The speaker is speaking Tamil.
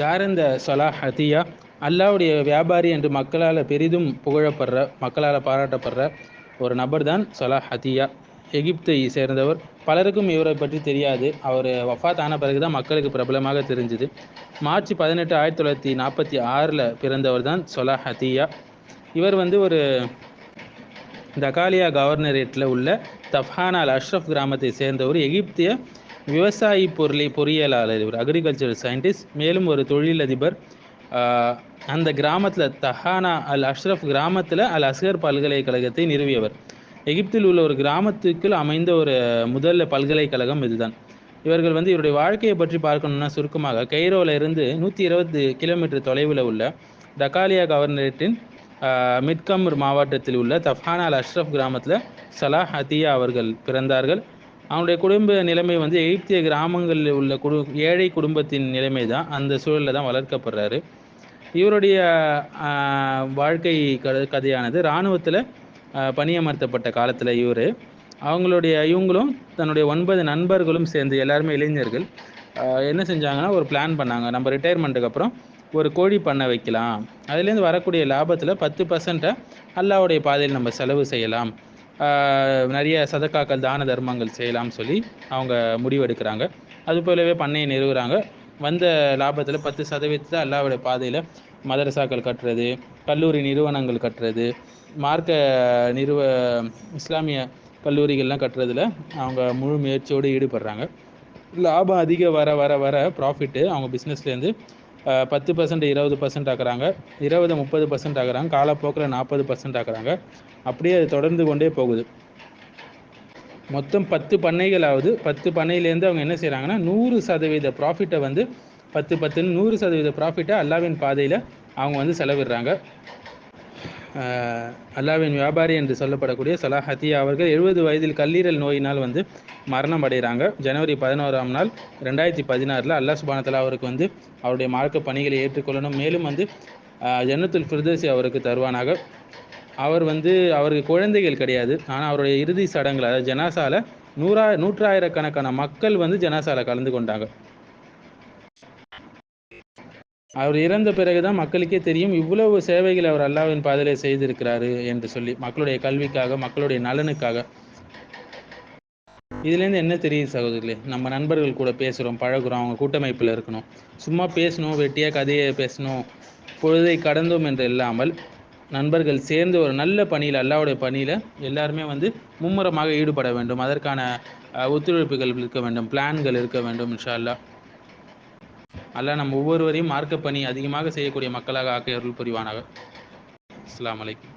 யார் இந்த சலா ஹத்தியா அல்லாவுடைய வியாபாரி என்று மக்களால் பெரிதும் புகழப்படுற மக்களால் பாராட்டப்படுற ஒரு நபர் தான் சலா ஹத்தியா எகிப்தை சேர்ந்தவர். பலருக்கும் இவரை பற்றி தெரியாது. அவர் வஃபாத் ஆன பிறகு தான் மக்களுக்கு பிரபலமாக தெரிஞ்சுது. மார்ச் பதினெட்டு ஆயிரத்தி தொள்ளாயிரத்தி நாற்பத்தி ஆறில் பிறந்தவர் தான் சொலா ஹத்தியா இவர் வந்து ஒரு தகாலியா கவர்னரேட்டில் உள்ள தஃப்ஹானா அல் அஷ்ரஃப் கிராமத்தை சேர்ந்தவர். எகிப்திய விவசாயி பொருளை பொறியியலாளர் இவர் அக்ரிகல்ச்சரல் சயின்டிஸ்ட் மேலும் ஒரு தொழிலதிபர். அந்த கிராமத்தில் தஹானா அல் அஷ்ரஃப் கிராமத்தில் அல் அஸ்கர் பல்கலைக்கழகத்தை நிறுவியவர். எகிப்தில் உள்ள ஒரு கிராமத்துக்குள் அமைந்த ஒரு முதல் பல்கலைக்கழகம் இதுதான். இவர்கள் வந்து இவருடைய வாழ்க்கையை பற்றி பார்க்கணும்னா சுருக்கமாக கைரோவில் இருந்து நூற்றி இருபது கிலோமீட்டர் தொலைவில் உள்ள தக்காலியா கவர்னரேட்டின் மிட்கமர் மாவட்டத்தில் உள்ள தஃபானா அல் அஷ்ரஃப் கிராமத்தில் சலாஹ் அத்தியா அவர்கள் பிறந்தார்கள். அவனுடைய குடும்ப நிலைமை வந்து எகிப்திய கிராமங்களில் உள்ள குடு ஏழை குடும்பத்தின் நிலைமை தான். அந்த சூழலில் தான் வளர்க்கப்படுறாரு. இவருடைய வாழ்க்கை கதையானது இராணுவத்தில் பணியமர்த்தப்பட்ட காலத்தில் இவர். அவங்களுடைய இவங்களும் தன்னுடைய ஒன்பது நண்பர்களும் சேர்ந்து எல்லாருமே இளைஞர்கள். என்ன செஞ்சாங்கன்னா ஒரு பிளான் பண்ணாங்க. நம்ம ரிட்டையர்மெண்ட்டுக்கு அப்புறம் ஒரு கோழி பண்ணை வைக்கலாம். அதுலேருந்து வரக்கூடிய லாபத்தில் பத்து பர்சன்ட்டை அல்லாவுடைய பாதையில் நம்ம செலவு செய்யலாம். நிறைய சதக்காக்கள் தான தர்மங்கள் செய்யலாம்னு சொல்லி அவங்க முடிவெடுக்கிறாங்க. அது போலவே பண்ணையை நிறுவுகிறாங்க வந்த லாபத்தில் பத்து சதவீதத்தை அல்லாவுடைய பாதையில் மதரசாக்கள் கட்டுறது கல்லூரி நிறுவனங்கள் கட்டுறது மார்க்க நிறுவ இஸ்லாமிய கல்லூரிகள்லாம் கட்டுறதுல அவங்க முழு முயற்சியோடு ஈடுபடுறாங்க. லாபம் அதிக வர வர வர ப்ராஃபிட்டு அவங்க பிஸ்னஸ்லேருந்து பத்து பர்சன்ட் இருபது பர்சன்ட் ஆக்குறாங்க. இருபது முப்பது பர்சன்ட் ஆக்குறாங்க. காலப்போக்கில் நாற்பது பர்சன்ட் ஆக்குறாங்க. அப்படியே அது தொடர்ந்து கொண்டே போகுது. மொத்தம் பத்து பண்ணைகளாவது பத்து பண்ணையிலேருந்து அவங்க என்ன செய்கிறாங்கன்னா நூறு சதவீத ப்ராஃபிட்டை வந்து பத்து பத்துன்னு நூறு சதவீத ப்ராஃபிட்டை அல்லாவின் பாதையில் அவங்க வந்து செலவிடுறாங்க. அல்லாவின் வியாபாரி என்று சொல்லப்படக்கூடிய சலாஹத்தியா அவர்கள் எழுபது வயதில் கல்லீரல் நோயினால் வந்து மரணம் அடைகிறாங்க. ஜனவரி பதினோராம் நாள் ரெண்டாயிரத்தி பதினாறில் அல்லா சுபானத்தில் அவருக்கு வந்து அவருடைய மார்க்க பணிகளை ஏற்றுக்கொள்ளணும். மேலும் வந்து ஜன்னத்துல் ஃபிர்தோசி அவருக்கு தருவானாக. அவர் வந்து அவருக்கு குழந்தைகள் கிடையாது. ஆனால் அவருடைய இறுதி சடங்குகள் அதாவது ஜனாசால நூறா நூற்றாயிரக்கணக்கான மக்கள் வந்து ஜனாசால கலந்து கொண்டாங்க. அவர் இறந்த பிறகுதான் மக்களுக்கே தெரியும் இவ்வளவு சேவைகள் அவர் அல்லாவின் பாதையிலே செய்திருக்கிறாரு என்று சொல்லி மக்களுடைய கல்விக்காக மக்களுடைய நலனுக்காக. இதுலேருந்து என்ன தெரியுது சகோதரிகளே? நம்ம நண்பர்கள் கூட பேசுகிறோம் பழகுறோம் அவங்க கூட்டமைப்பில் இருக்கணும். சும்மா பேசணும் வெட்டியாக கதையை பேசணும் பொழுதை கடந்தோம் என்று இல்லாமல் நண்பர்கள் சேர்ந்து ஒரு நல்ல பணியில் அல்லாவுடைய பணியில் எல்லாருமே வந்து மும்முரமாக ஈடுபட வேண்டும். அதற்கான ஒத்துழைப்புகள் இருக்க வேண்டும் பிளான்கள் இருக்க வேண்டும் இன்ஷா அல்லா அல்ல நம்ம ஒவ்வொருவரையும் மார்க்க பணி அதிகமாக செய்யக்கூடிய மக்களாக ஆக்க அருள் புரிவானாக. அஸ்லாம் வலைக்கம்